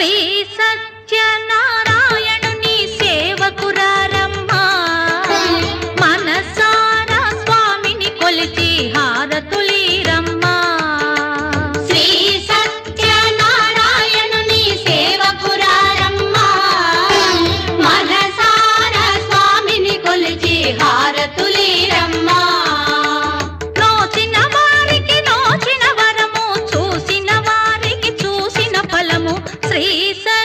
Shri Satyanarayana Isha